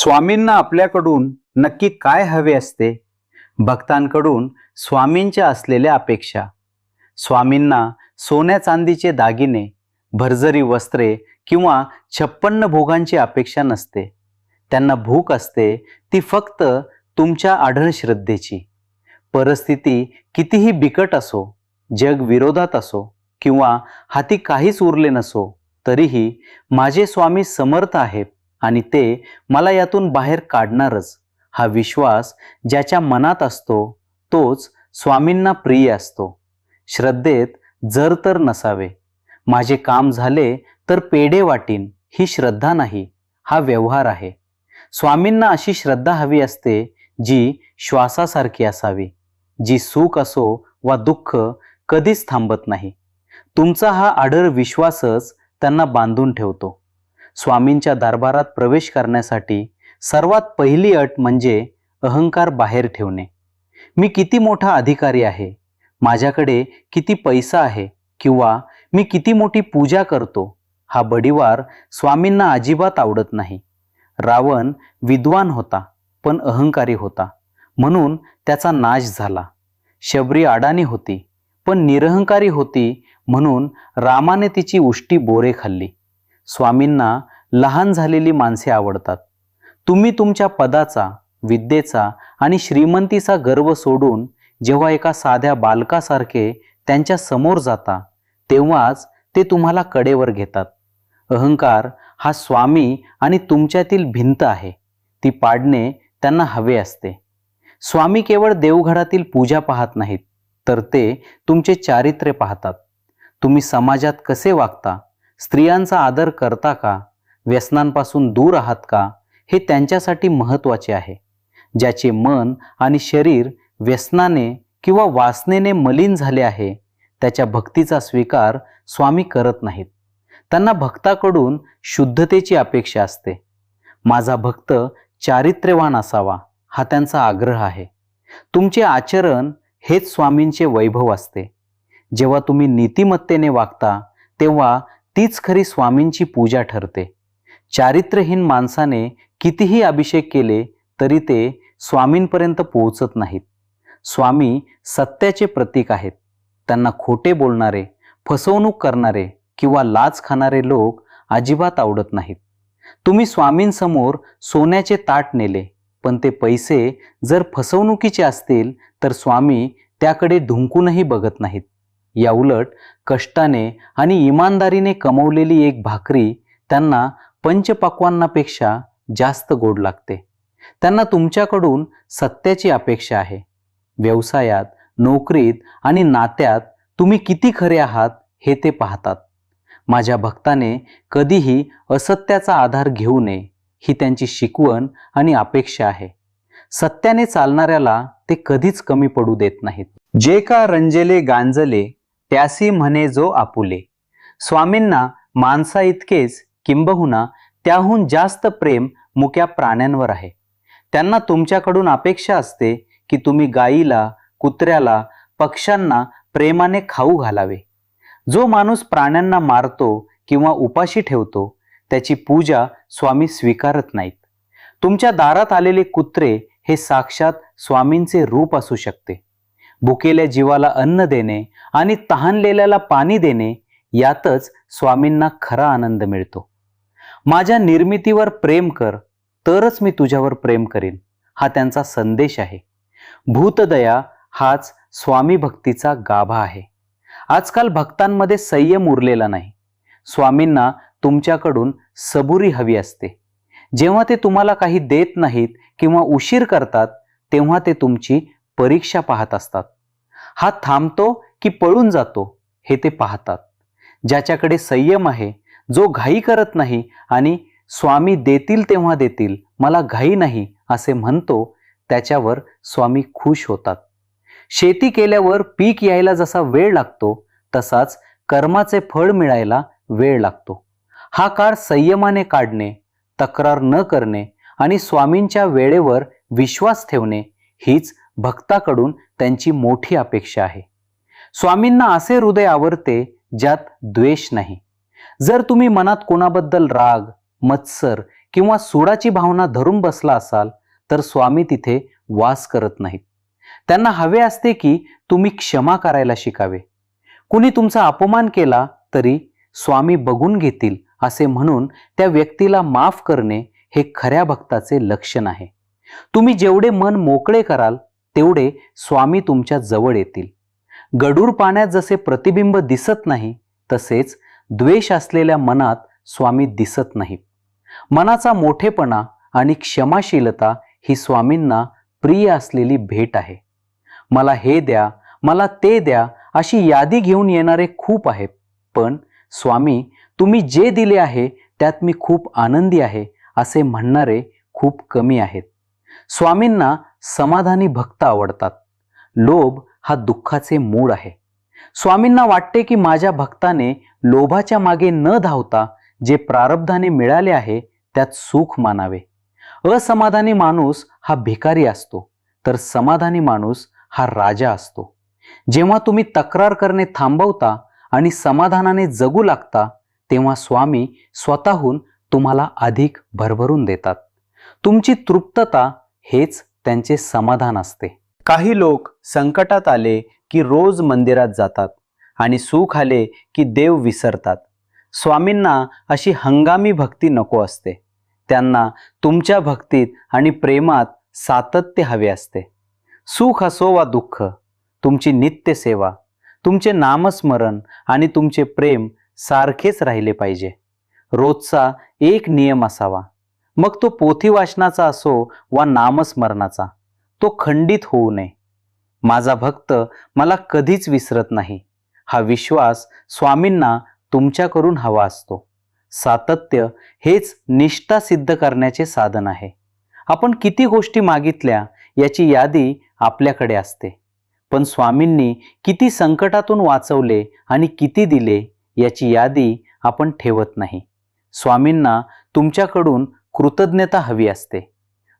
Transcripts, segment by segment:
स्वामींना आपल्याकडून नक्की काय हवे असते? भक्तांकडून स्वामींच्या असलेल्या अपेक्षा. स्वामींना सोन्या चांदीचे दागिने भरजरी वस्त्रे किंवा छप्पन्न भोगांची अपेक्षा नसते. त्यांना भूक असते ती फक्त तुमच्या आढळ श्रद्धेची परिस्थिती कितीही बिकट असो जग विरोधात असो किंवा हाती काहीच उरले नसो तरीही माझे स्वामी समर्थ आहेत. आणि ते मला यातून बाहेर काढणारच. हा विश्वास ज्याच्या मनात असतो तोच स्वामींना प्रिय असतो. श्रद्धेत जर तर नसावे. माझे काम झाले तर पेढे वाटीन ही श्रद्धा नाही हा व्यवहार आहे. स्वामींना अशी श्रद्धा हवी असते जी श्वासासारखी असावी. जी सुख असो वा दुःख कधीच थांबत नाही. तुमचा हा आढळ विश्वासच त्यांना बांधून ठेवतो. स्वामींच्या दरबारात प्रवेश करण्यासाठी सर्वात पहिली अट म्हणजे अहंकार बाहेर ठेवणे. मी किती मोठा अधिकारी आहे? माझ्याकडे किती पैसा आहे? किंवा मी किती मोठी पूजा करतो? हा बडीवार स्वामींना अजिबात आवडत नाही. रावण विद्वान होता पण अहंकारी होता. म्हणून त्याचा नाश झाला. शबरी अडाणी होती पण निरहंकारी होती म्हणून रामाने तिची उष्टी बोरे खाल्ली. स्वामींना लहान झालेली माणसे आवडतात. तुम्ही तुमच्या पदाचा विद्येचा आणि श्रीमंतीचा गर्व सोडून जेव्हा एका साध्या बालकासारखे त्यांच्यासमोर जाता तेव्हाच ते तुम्हाला कडेवर घेतात. अहंकार हा स्वामी आणि तुमच्यातील भिंत आहे. ती पाडणे त्यांना हवे असते. स्वामी केवळ देवघरातील पूजा पाहत नाहीत तर ते तुमचे चारित्र्य पाहतात. तुम्ही समाजात कसे वागता? स्त्रियांचा आदर करता का? व्यसनांपासून दूर आहात का? हे त्यांच्यासाठी महत्त्वाचे आहे. ज्याचे मन आणि शरीर व्यसनाने किंवा वासनेने मलिन झाले आहे त्याच्या भक्तीचा स्वीकार स्वामी करत नाहीत. त्यांना भक्ताकडून शुद्धतेची अपेक्षा असते. माझा भक्त चारित्र्यवान असावा हा त्यांचा आग्रह आहे. तुमचे आचरण हेच स्वामींचे वैभव असते. जेव्हा तुम्ही नीतिमत्तेने वागता तेव्हा तीच खरी स्वामींची पूजा ठरते. चारित्र्यहीन माणसाने कितीही अभिषेक केले तरी ते स्वामींपर्यंत पोहोचत नाहीत. स्वामी सत्याचे प्रतीक आहेत. त्यांना खोटे बोलणारे फसवणूक करणारे किंवा लाच खाणारे लोक अजिबात आवडत नाहीत. तुम्ही स्वामींसमोर सोन्याचे ताट नेले पण ते पैसे जर फसवणुकीचे असतील तर स्वामी त्याकडे धुंकूनही बघत नाहीत. याउलट कष्टाने आणि इमानदारीने कमवलेली एक भाकरी त्यांना पंचपक्वांनापेक्षा जास्त गोड लागते. त्यांना तुमच्याकडून सत्याची अपेक्षा आहे. व्यवसायात नोकरीत आणि नात्यात तुम्ही किती खरे आहात हे ते पाहतात. माझ्या भक्ताने कधीही असत्याचा आधार घेऊ नये ही त्यांची शिकवण आणि अपेक्षा आहे. सत्याने चालणाऱ्याला ते कधीच कमी पडू देत नाहीत. जे का रंजले गांजले त्यासी म्हणे जो आपुले. स्वामींना माणसा इतकेच किंबहुना त्याहून जास्त प्रेम मुक्या प्राण्यांवर आहे. त्यांना तुमच्याकडून अपेक्षा असते की तुम्ही गाईला कुत्र्याला पक्ष्यांना प्रेमाने खाऊ घालावे. जो माणूस प्राण्यांना मारतो किंवा उपाशी ठेवतो त्याची पूजा स्वामी स्वीकारत नाहीत. तुमच्या दारात आलेले कुत्रे हे साक्षात स्वामींचे रूप असू शकते. भुकेल्या जीवाला अन्न देणे आणि तहानलेल्याला पाणी देणे यातच स्वामींना खरा आनंद मिळतो. माझ्या निर्मितीवर प्रेम कर तरच मी तुझ्यावर प्रेम करीन हा त्यांचा संदेश आहे. भूतदया हाच स्वामी भक्तीचा गाभा आहे. आजकाल भक्तांमध्ये संयम उरलेला नाही. स्वामींना तुमच्याकडून सबुरी हवी असते. जेव्हा ते तुम्हाला काही देत नाहीत किंवा उशीर करतात तेव्हा ते तुमची परीक्षा पाहत असतात. हा थांबतो की पळून जातो हे ते पाहतात. ज्याच्याकडे संयम आहे जो घाई करत नाही आणि स्वामी देतील तेव्हा देतील मला घाई नाही असे म्हणतो त्याच्यावर स्वामी खुश होतात. शेती केल्यावर पीक यायला जसा वेळ लागतो तसाच कर्माचे फळ मिळायला वेळ लागतो. हा काळ संयमाने काढणे तक्रार न करणे आणि स्वामींच्या वेळेवर विश्वास ठेवणे हीच भक्ताकडून त्यांची मोठी अपेक्षा आहे. स्वामींना असे हृदय आवडते ज्यात द्वेष नाही. जर तुम्ही मनात कोणाबद्दल राग मत्सर किंवा सुडाची भावना धरून बसला असाल तर स्वामी तिथे वास करत नाहीत. त्यांना हवे असते की तुम्ही क्षमा करायला शिकावे. कुणी तुमचा अपमान केला तरी स्वामी बघून घेतील असे म्हणून त्या व्यक्तीला माफ करणे हे खऱ्या भक्ताचे लक्षण आहे. तुम्ही जेवढे मन मोकळे कराल तेवढे स्वामी तुमच्या जवळ येतील. गडूर पाण्यात जसे प्रतिबिंब दिसत नाही तसेच द्वेष असलेल्या मनात स्वामी दिसत नाही. मनाचा मोठेपणा आणि क्षमाशीलता ही स्वामींना प्रिय असलेली भेट आहे. मला हे द्या मला ते द्या अशी यादी घेऊन येणारे खूप आहेत पण स्वामी तुम्ही जे दिले आहे त्यात मी खूप आनंदी आहे असे म्हणणारे खूप कमी आहेत. स्वामींना समाधानी भक्त आवडतात. लोभ हा दुःखाचे मूळ आहे. स्वामींना वाटते की माझ्या भक्ताने लोभाच्या मागे न धावता जे प्रारब्धाने मिळाले आहे त्यात सुख मानावे. असमाधानी माणूस हा भिकारी असतो तर समाधानी माणूस हा राजा असतो. जेव्हा तुम्ही तक्रार करणे थांबवता आणि समाधानाने जगू लागता तेव्हा स्वामी स्वतःहून तुम्हाला अधिक भरभरून देतात. तुमची तृप्तता हेच त्यांचे समाधान असते. काही लोक संकटात आले की रोज मंदिरात जातात आणि सुख आले की देव विसरतात. स्वामींना अशी हंगामी भक्ती नको असते. त्यांना तुमच्या भक्तीत आणि प्रेमात सातत्य हवे असते. सुख असो वा दुःख तुमची नित्य सेवा तुमचे नामस्मरण आणि तुमचे प्रेम सारखेच राहिले पाहिजे. रोजचा एक नियम असावा. मग तो पोथी वाचनाचा असो वा नामस्मरणाचा तो खंडित होऊ नये. माझा भक्त मला कधीच विसरत नाही. हा विश्वास स्वामींना तुमच्याकडून हवा असतो. सातत्य हेच निष्ठा सिद्ध करण्याचे साधन आहे. आपण किती गोष्टी मागितल्या याची यादी आपल्याकडे असते. पण स्वामींनी किती संकटातून वाचवले आणि किती दिले याची यादी आपण ठेवत नाही. स्वामींना तुमच्याकडून कृतज्ञता हवी असते.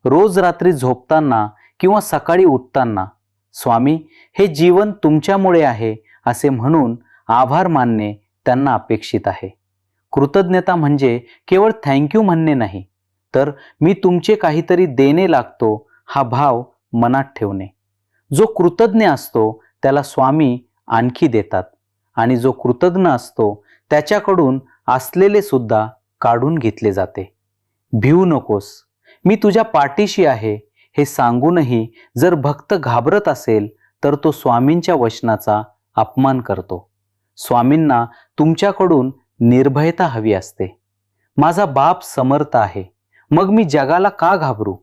रोज रात्री झोपताना किंवा सकाळी उठताना स्वामी हे जीवन तुमच्यामुळे आहे असे म्हणून आभार मानणे त्यांना अपेक्षित आहे. कृतज्ञता म्हणजे केवळ थँक्यू म्हणणे नाही तर मी तुमचे काहीतरी देणे लागतो हा भाव मनात ठेवणे. जो कृतज्ञ असतो त्याला स्वामी आणखी देतात आणि जो कृतज्ञ असतो त्याच्याकडून असलेले सुद्धा काढून घेतले जाते. भिवू नकोस. मी तुझ्या पाठीशी आहे. हे सांगूनही जर भक्त घाबरत असेल तर तो स्वामींच्या वचनाचा अपमान करतो. स्वामींना तुमच्याकडून निर्भयता हवी असते. माझा बाप समर्थ आहे. मग मी जगाला का घाबरू?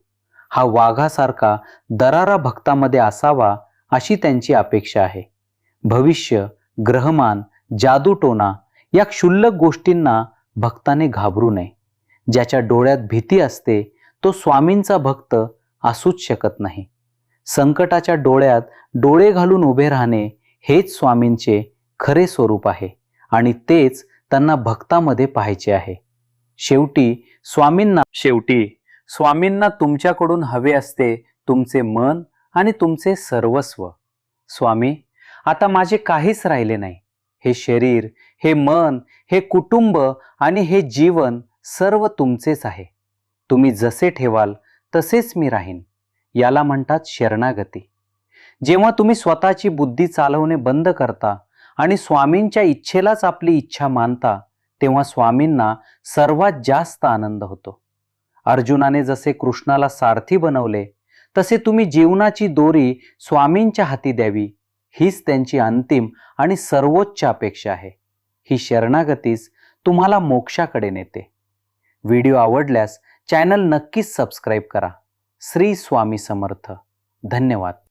हा वाघासारखा दरारा भक्तामध्ये असावा अशी त्यांची अपेक्षा आहे. भविष्य ग्रहमान जादूटोना या क्षुल्लक गोष्टींना भक्ताने घाबरू नये. ज्याच्या डोळ्यात भीती असते तो स्वामींचा भक्त असूच शकत नाही. संकटाच्या डोळ्यात डोळे घालून उभे राहणे हेच स्वामींचे खरे स्वरूप आहे आणि तेच त्यांना भक्तामध्ये पाहायचे आहे. शेवटी स्वामींना शेवटी स्वामींना तुमच्याकडून हवे असते तुमचे मन आणि तुमचे सर्वस्व. स्वामी आता माझे काहीच राहिले नाही. हे शरीर हे मन हे कुटुंब आणि हे जीवन सर्व तुमचेच आहे. तुम्ही जसे ठेवाल तसेच मी राहीन. याला म्हणतात शरणागती. जेव्हा तुम्ही स्वतःची बुद्धी चालवणे बंद करता आणि स्वामींच्या इच्छेलाच आपली इच्छा मानता तेव्हा स्वामींना सर्वात जास्त आनंद होतो. अर्जुनाने जसे कृष्णाला सारथी बनवले तसे तुम्ही जीवनाची दोरी स्वामींच्या हाती द्यावी. हीच त्यांची अंतिम आणि सर्वोच्च अपेक्षा आहे. ही शरणागतीच तुम्हाला मोक्षाकडे नेते. व्हिडिओ आवडल्यास चॅनल नक्कीच सबस्क्राईब करा. श्री स्वामी समर्थ. धन्यवाद.